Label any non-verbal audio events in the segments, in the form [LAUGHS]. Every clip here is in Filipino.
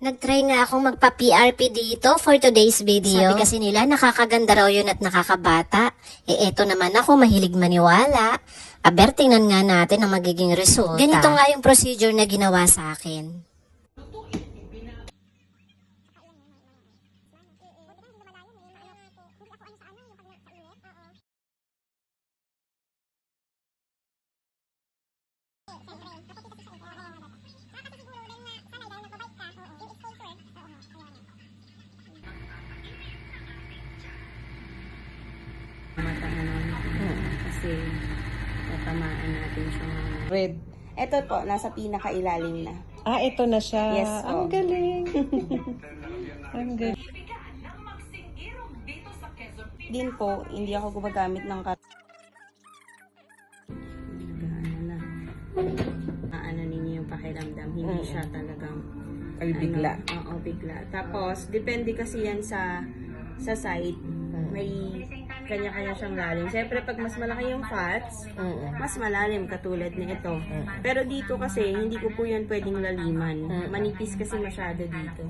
Nagtry nga akong magpa-PRP dito for today's video. Sabi kasi nila nakakaganda raw yun at nakakabata. Eh eto naman ako mahilig maniwala. Aber tingnan nga natin ang magiging resulta. Ganito nga yung procedure na ginawa sa akin. Kasi natamaan natin siya ng... Red. Ito po, nasa pinakailalim na. Ah, ito na siya. Yes, Ang po. galing. [LAUGHS] Ang galing. Din po, hindi ako gumagamit ng kat... Ano na. Ano ninyo yung pakiramdam. Hindi Mm. siya talagang... Ay, bigla. Ano, oo, bigla. Tapos, depende kasi yan sa sa site. Mm. May kanya-kanya siyang lalim. Siyempre, pag mas malaki yung fats, Mm-mm. mas malalim katulad ni ito. Pero dito kasi, hindi ko po yan pwedeng laliman. Manipis kasi masyado dito.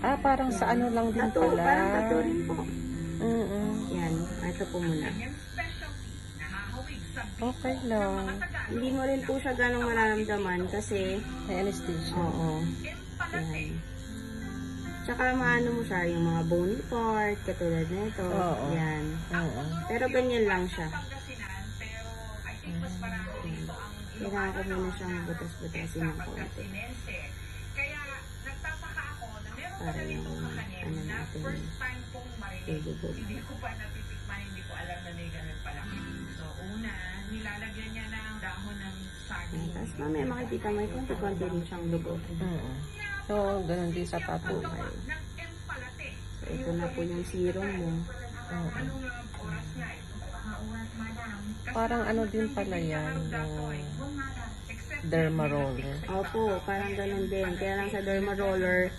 Ah, parang sa ano lang din Tato, pala. parang tato rin po. Mm-mm. Yan, ito po muna. Okay lang. Hindi mo rin po siya ganong mararamdaman kasi, May anesthesia. oo. Yan. Tsaka maano mo siya, yung mga bony part, katulad na ito. Oo. Yan. Oo. Pero ganyan lang siya. Kailangan ko muna siyang butas-butasin ng konti. Para yung ano natin, ilubog. Ayan, Tapos mamaya makikita mo yung konti-konti rin siyang lugo. Mm-mm. So, ganun din sa tattoo. So, ito na po yung serum mo. Oo. Parang ano din pala yan, yung derma roller. Opo, parang ganun din. Kaya lang sa derma roller,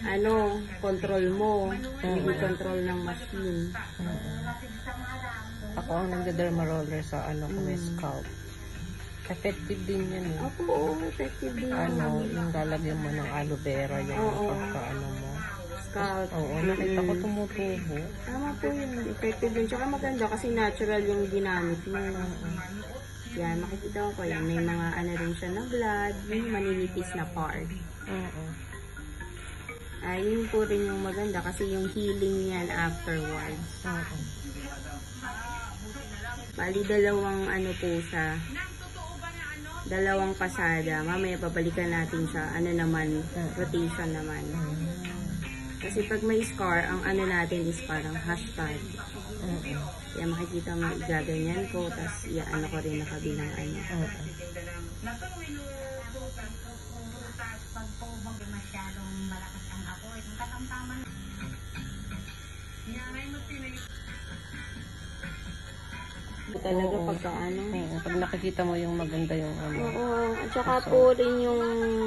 ano, control mo. Hindi control ng machine. Ako ang nagda-derma roller sa ano ko may scalp. Effective din yan eh. Opo, oo, effective din. Ano, yung lalagyan mo ng aloe vera, yung Oo. pagka ano mo. Scalp. Oo, nakita ko tumutubo. Tama po yun. Effective din. Tsaka maganda kasi natural yung ginamit mo. Yan, makikita ko po yan. May mga ano rin siya na blood, yung maninipis na part. Oo. Ay, yun po rin yung maganda kasi yung healing yan afterwards. Oo. Bali, dalawang ano po siya. Dalawang pasada. Mamaya babalikan natin siya. Ano naman, rotation naman. Kasi pag may scar, ang ano natin is parang hashtag. Oo. Kaya makikita mo, gaganyan ko, tapos ano ko rin nakabilang ano. Oo. Talaga Oo. pagka ano. Oo, Pag nakikita mo yung maganda yung ano. Oo, at saka po rin yung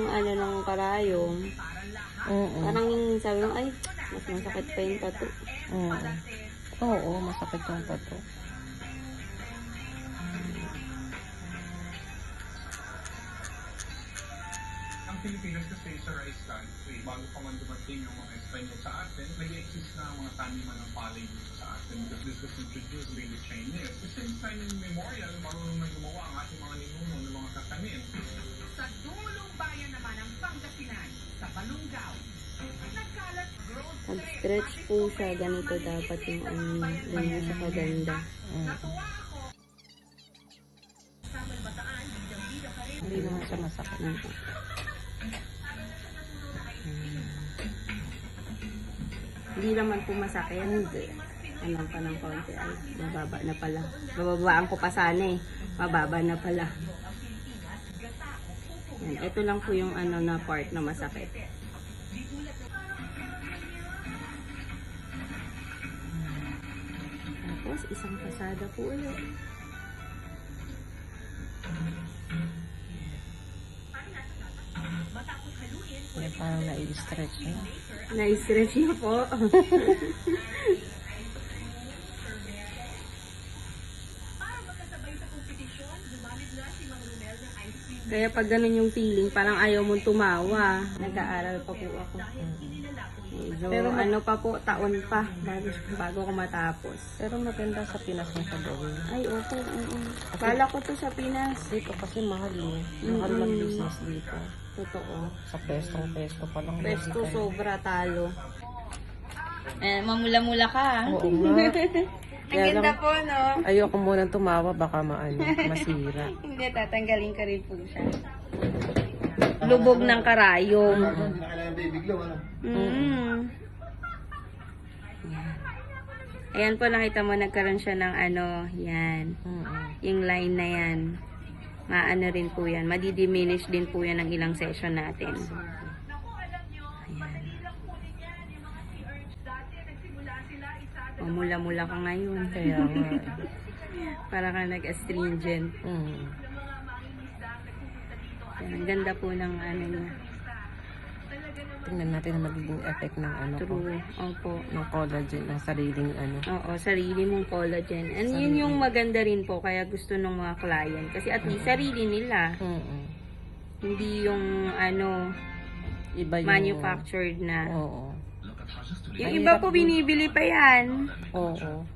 ano ng karayom. Oo. Parang yung sabi mo, ay, mas masakit pa yung tattoo. Oo. Oo, masakit yung tattoo. Ang Pilipinas kasi sa rice country. Bago pa man dumating yung mga Espanyol sa atin, nag-exist na ang mga taniman ng palay dito sa atin because this was introduced by the Chinese. Kasi since time immemorial, marunong na gumawa ang ating mga ninuno ng mga kakanin. Sa dulong bayan naman ng Pangasinan, sa Balungaw, nagkalat growth Pag stretch po siya, ganito dapat yung ano, ganyan siya kaganda. Hindi naman siya masakit. Hindi naman po masakit. Hindi. Ano pa ng konti. Ay, mababa na pala. Bababaan ko pa sana eh. Mababa na pala. Yan. Ito lang po yung ano na part na masakit. Tapos, isang pasada po ulit. Kaya parang nai-stretch na. Na-stretch na po. [LAUGHS] Kaya pag ganun yung feeling, parang ayaw mong tumawa. Nag-aaral pa po ako. Medyo Pero ano pa po, taon pa bago, bago ko matapos. Pero maganda sa Pinas yung sa gawin. Ay, opo. Kala ko to sa Pinas. Dito kasi mahal eh. Mahal Mm-mm. mag-business dito. Totoo. Sa pestong pesto pa lang. Pesto bibili ka. sobra talo. Eh, mamula-mula ka. Oo nga. [LAUGHS] Ang Kaya ganda lang, po, no? ayoko munang tumawa, baka maano, masira. [LAUGHS] Hindi, tatanggalin ka rin po siya. Lubog ng karayom. Mm. Ayan po, nakita mo, nagkaroon siya ng ano, yan. Mm-mm. Yung line na yan. Maano rin po yan. Madidiminish din po yan ng ilang session natin. O, mula-mula ka ngayon. Kaya nga. [LAUGHS] Para ka nag-astringent. Mm. Yan, ang ganda po ng ano niya. Tingnan natin ang magiging effect ng ano ko. True. Opo. Ng collagen, ng sariling ano. Oo, sarili mong collagen. And yun yung maganda rin po, kaya gusto ng mga client. Kasi at least sarili nila. Mm-mm. Hindi yung ano, Iba yung... manufactured na. Oo. Yung iba po binibili pa yan. Oo.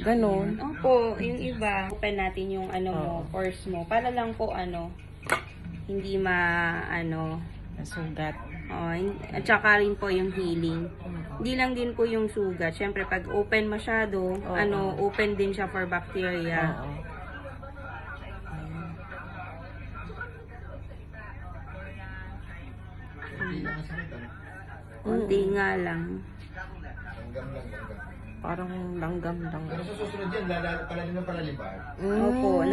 Ganon. Opo, yung iba. Open natin yung ano mo, pores mo. Para lang po ano, hindi ma, ano, Sugat. oh, at saka rin po yung healing. Hindi lang din po yung sugat. Siyempre, pag open masyado, ano, open din siya for bacteria. Oo. Kunti nga lang. Parang langgam lang. Pero sa susunod yan, lala, palalim ng palaliban. Mm. Opo,